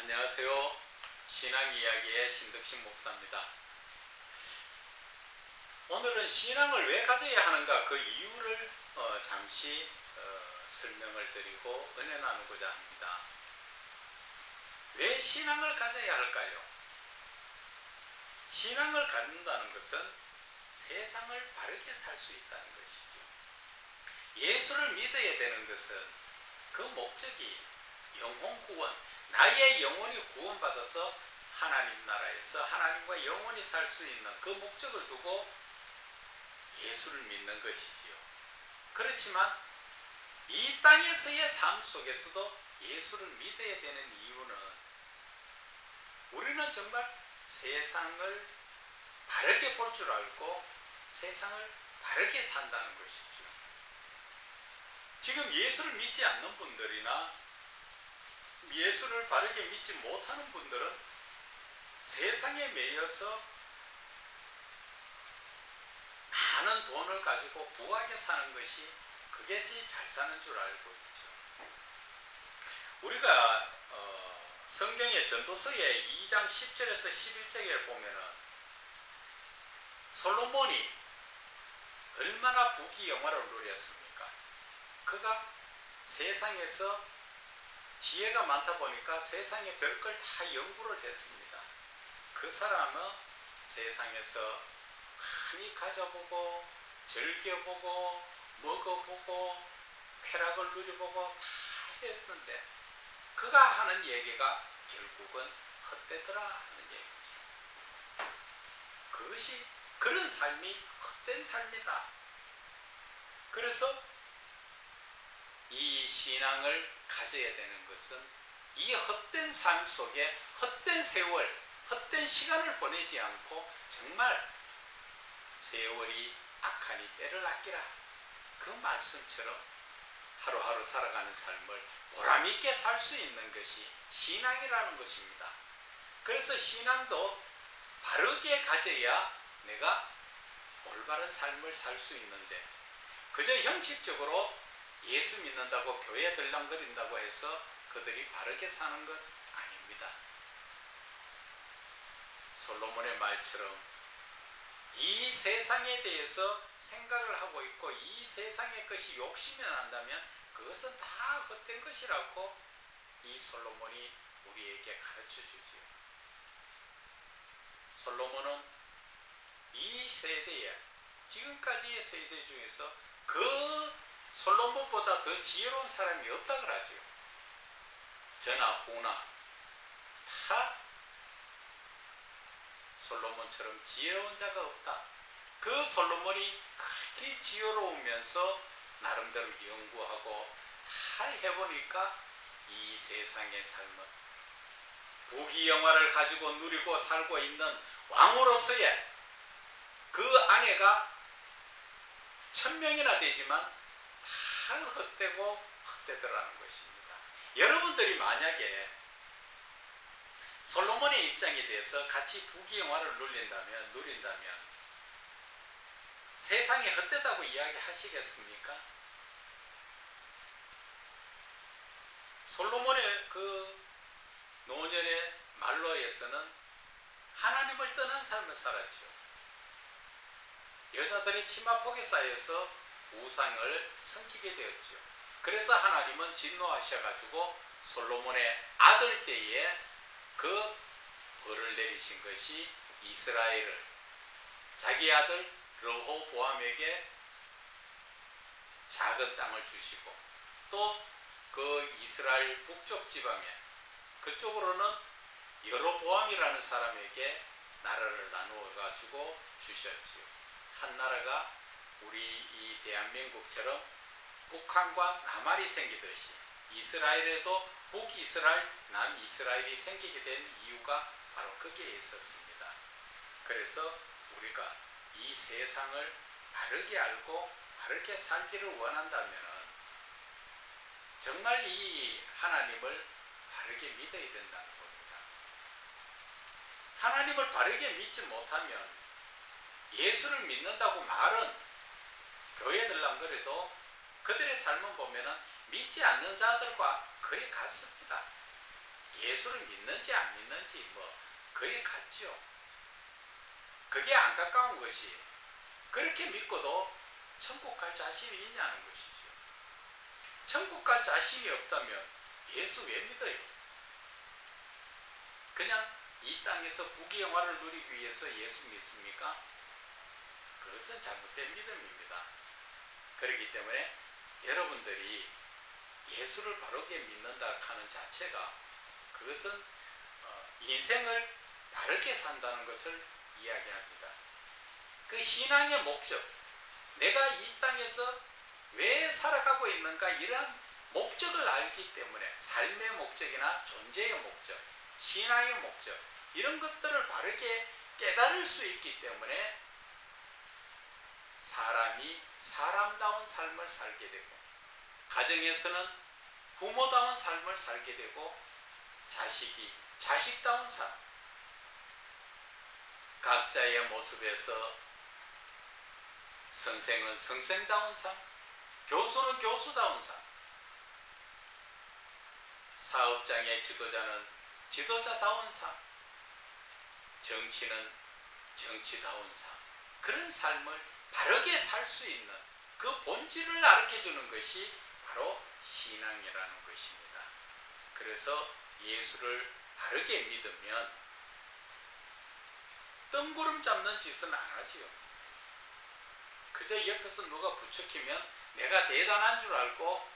안녕하세요. 신앙 이야기의 신덕신 목사입니다. 오늘은 신앙을 왜 가져야 하는가 그 이유를 어, 잠시 어, 설명을 드리고 은혜 나누고자 합니다. 왜 신앙을 가져야 할까요? 신앙을 갖는다는 것은 세상을 바르게 살 수 있다는 것이죠. 예수를 믿어야 되는 것은 그 목적이 영혼 구원, 나의 영혼이 구원받아서 하나님 나라에서 하나님과 영원히 살 수 있는 그 목적을 두고 예수를 믿는 것이지요. 그렇지만 이 땅에서의 삶 속에서도 예수를 믿어야 되는 이유는 우리는 정말 세상을 바르게 볼 줄 알고 세상을 바르게 산다는 것이죠. 지금 예수를 믿지 않는 분들이나 예수를 바르게 믿지 못하는 분들은 세상에 매여서 많은 돈을 가지고 부하게 사는 것이 그것이 잘 사는 줄 알고 있죠. 우리가 어, 성경의 전도서의 2장 10절에서 11절에 보면은 솔로몬이 얼마나 부귀영화를 누렸습니까? 그가 세상에서 지혜가 많다 보니까 세상의 별걸 다 연구를 했습니다. 그 사람은 세상에서 많이 가져보고 즐겨보고 먹어보고 쾌락을 누려보고 다 했는데 그가 하는 얘기가 결국은 헛되더라 하는 얘기죠. 그것이 그런 삶이 헛된 삶이다. 그래서 이 신앙을 가져야 되는 것은 이 헛된 삶 속에 헛된 세월, 헛된 시간을 보내지 않고 정말 세월이 악하니 때를 아끼라. 그 말씀처럼 하루하루 살아가는 삶을 보람있게 살 수 있는 것이 신앙이라는 것입니다. 그래서 신앙도 바르게 가져야 내가 올바른 삶을 살 수 있는데 그저 형식적으로 예수 믿는다고 교회 들랑거린다고 해서 그들이 바르게 사는 것 아닙니다. 솔로몬의 말처럼 이 세상에 대해서 생각을 하고 있고 이 세상의 것이 욕심이 난다면 그것은 다 헛된 것이라고 이 솔로몬이 우리에게 가르쳐 주지요. 솔로몬은 이 세대에 지금까지의 세대 중에서 그 솔로몬보다 더 지혜로운 사람이 없다 그러죠. 저나 후나 다 솔로몬처럼 지혜로운 자가 없다. 그 솔로몬이 그렇게 지혜로우면서 나름대로 연구하고 다 해보니까 이 세상의 삶은 부귀 영화를 가지고 누리고 살고 있는 왕으로서의 그 아내가 천명이나 되지만 다 헛되고 헛되더라는 것입니다. 여러분들이 만약에 솔로몬의 입장에 대해서 같이 부귀영화를 누린다면 누린다면 세상이 헛되다고 이야기하시겠습니까? 솔로몬의 그 노년의 말로에서는 하나님을 떠난 삶을 살았죠. 여자들이 치마폭에 쌓여서 우상을 섬기게 되었죠. 그래서 하나님은 진노하셔가지고 솔로몬의 아들 때에 그 벌을 내리신 것이 이스라엘을 자기 아들 르호보암에게 작은 땅을 주시고 또 그 이스라엘 북쪽 지방에 그쪽으로는 여로보암이라는 사람에게 나라를 나누어 가지고 주셨지요. 한 나라가 우리 이 대한민국처럼 북한과 남한이 생기듯이 이스라엘에도 북이스라엘, 남이스라엘이 생기게 된 이유가 바로 거기에 있었습니다. 그래서 우리가 이 세상을 바르게 알고 바르게 살기를 원한다면 정말 이 하나님을 바르게 믿어야 된다는 겁니다. 하나님을 바르게 믿지 못하면 예수를 믿는다고 말은 교회 들랑 그래도 그들의 삶을 보면은 믿지 않는 자들과 거의 같습니다. 예수를 믿는지 안 믿는지 뭐 거의 같죠. 그게 안타까운 것이 그렇게 믿고도 천국 갈 자신이 있냐는 것이죠. 천국 갈 자신이 없다면 예수 왜 믿어요? 그냥 이 땅에서 부귀영화를 누리기 위해서 예수 믿습니까? 그것은 잘못된 믿음입니다. 그렇기 때문에 여러분들이 예수를 바르게 믿는다 하는 자체가 그것은 어, 인생을 바르게 산다는 것을 이야기합니다. 그 신앙의 목적, 내가 이 땅에서 왜 살아가고 있는가 이러한 목적을 알기 때문에 삶의 목적이나 존재의 목적, 신앙의 목적 이런 것들을 바르게 깨달을 수 있기 때문에 사람이 사람다운 삶을 살게 되고 가정에서는 부모다운 삶을 살게 되고 자식이 자식다운 삶. 각자의 모습에서 선생은 선생다운 삶 교수는 교수다운 삶. 사업장의 지도자는 지도자다운 삶. 정치는 정치다운 삶. 그런 삶을 바르게 살 수 있는 그 본질을 가르쳐 주는 것이 바로 신앙이라는 것입니다. 그래서 예수를 바르게 믿으면 뜬구름 잡는 짓은 안 하지요. 그저 옆에서 누가 부추기면 내가 대단한 줄 알고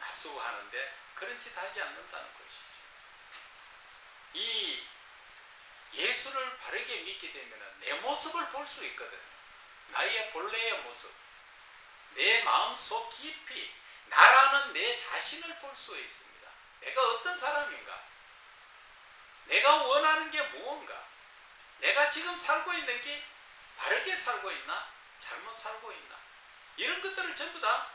나서고 하는데 그런 짓 하지 않는다는 것이죠. 이 예수를 바르게 믿게 되면 내 모습을 볼 수 있거든요. 나의 본래의 모습, 내 마음 속 깊이 나라는 내 자신을 볼 수 있습니다. 내가 어떤 사람인가? 내가 원하는 게 무언가? 내가 지금 살고 있는 게 바르게 살고 있나? 잘못 살고 있나? 이런 것들을 전부 다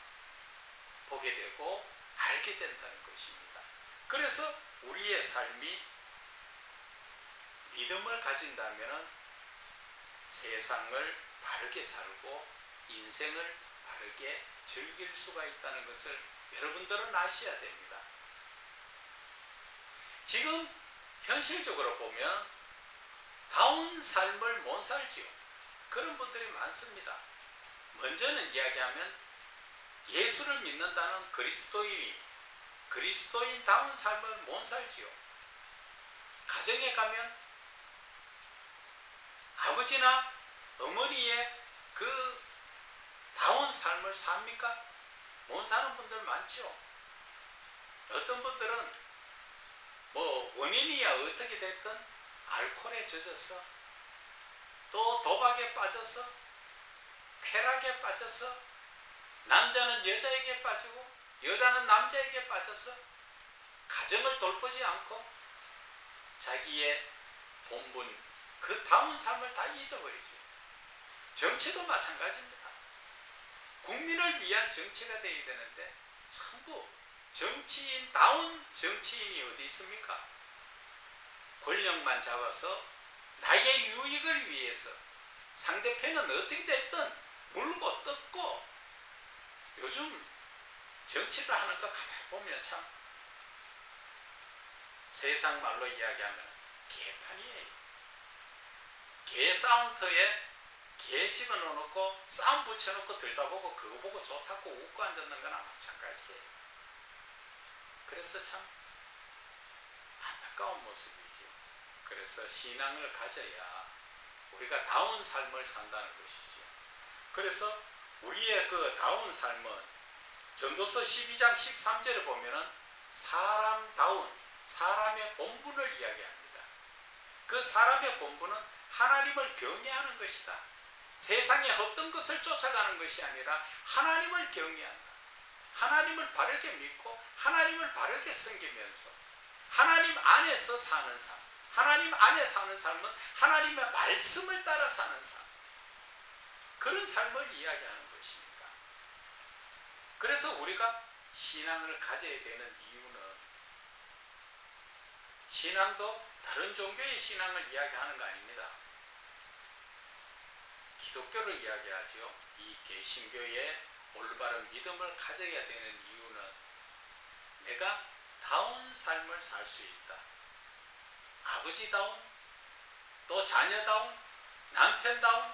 보게 되고 알게 된다는 것입니다. 그래서 우리의 삶이 믿음을 가진다면 세상을 바르게 살고 인생을 바르게 즐길 수가 있다는 것을 여러분들은 아셔야 됩니다. 지금 현실적으로 보면 다운 삶을 못 살지요. 그런 분들이 많습니다. 먼저는 이야기하면 예수를 믿는다는 그리스도인이 그리스도인다운 삶을 못 살지요. 가정에 가면 아버지나 어머니의 그 다운 삶을 삽니까? 못 사는 분들 많죠. 어떤 분들은 뭐 원인이야 어떻게 됐든 알코올에 젖어서 또 도박에 빠져서 쾌락에 빠져서 남자는 여자에게 빠지고 여자는 남자에게 빠져서 가정을 돌보지 않고 자기의 본분 그 다운 삶을 다 잊어버리죠. 정치도 마찬가지입니다. 국민을 위한 정치가 되어야 되는데 전부 정치인 다운 정치인이 어디 있습니까? 권력만 잡아서 나의 유익을 위해서 상대편은 어떻게 됐든 물고 뜯고 요즘 정치를 하는 거 가만히 보면 참 세상 말로 이야기하면 개판이에요. 개사운터에 개 집어넣어놓고 싸움 붙여놓고 들다 보고 그거 보고 좋다고 웃고 앉았는 거나 마찬가지예요. 그래서 참 안타까운 모습이죠. 그래서 신앙을 가져야 우리가 다운 삶을 산다는 것이죠. 그래서 우리의 그 다운 삶은 전도서 12장 13절에 보면은 사람다운 사람의 본분을 이야기합니다. 그 사람의 본분은 하나님을 경외하는 것이다. 세상의 어떤 것을 쫓아가는 것이 아니라 하나님을 경외한다. 하나님을 바르게 믿고 하나님을 바르게 섬기면서 하나님 안에서 사는 삶. 하나님 안에 사는 삶은 하나님의 말씀을 따라 사는 삶. 그런 삶을 이야기하는 것입니다. 그래서 우리가 신앙을 가져야 되는 이유는 신앙도 다른 종교의 신앙을 이야기하는 거 아닙니다. 기독교를 이야기하죠. 이 개신교의 올바른 믿음을 가져야 되는 이유는 내가 다운 삶을 살 수 있다. 아버지다운, 또 자녀다운, 남편다운,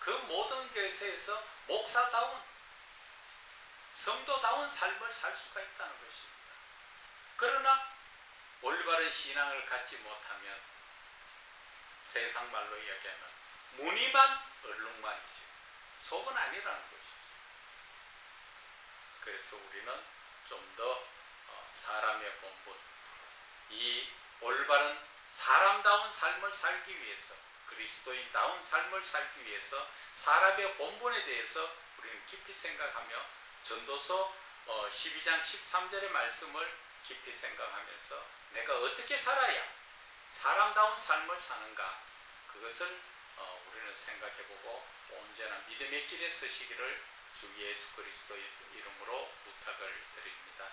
그 모든 것에서 목사다운, 성도다운 삶을 살 수가 있다는 것입니다. 그러나 올바른 신앙을 갖지 못하면 세상 말로 이야기하면 무늬만 얼룩말이죠. 속은 아니라는 것이죠. 그래서 우리는 좀 더 사람의 본분, 이 올바른 사람다운 삶을 살기 위해서 그리스도인다운 삶을 살기 위해서 사람의 본분에 대해서 우리는 깊이 생각하며 전도서 12장 13절의 말씀을 깊이 생각하면서 내가 어떻게 살아야 사람다운 삶을 사는가 그것을 어, 우리는 생각해보고 온전한 믿음의 길에 서시기를 주 예수 그리스도의 이름으로 부탁을 드립니다.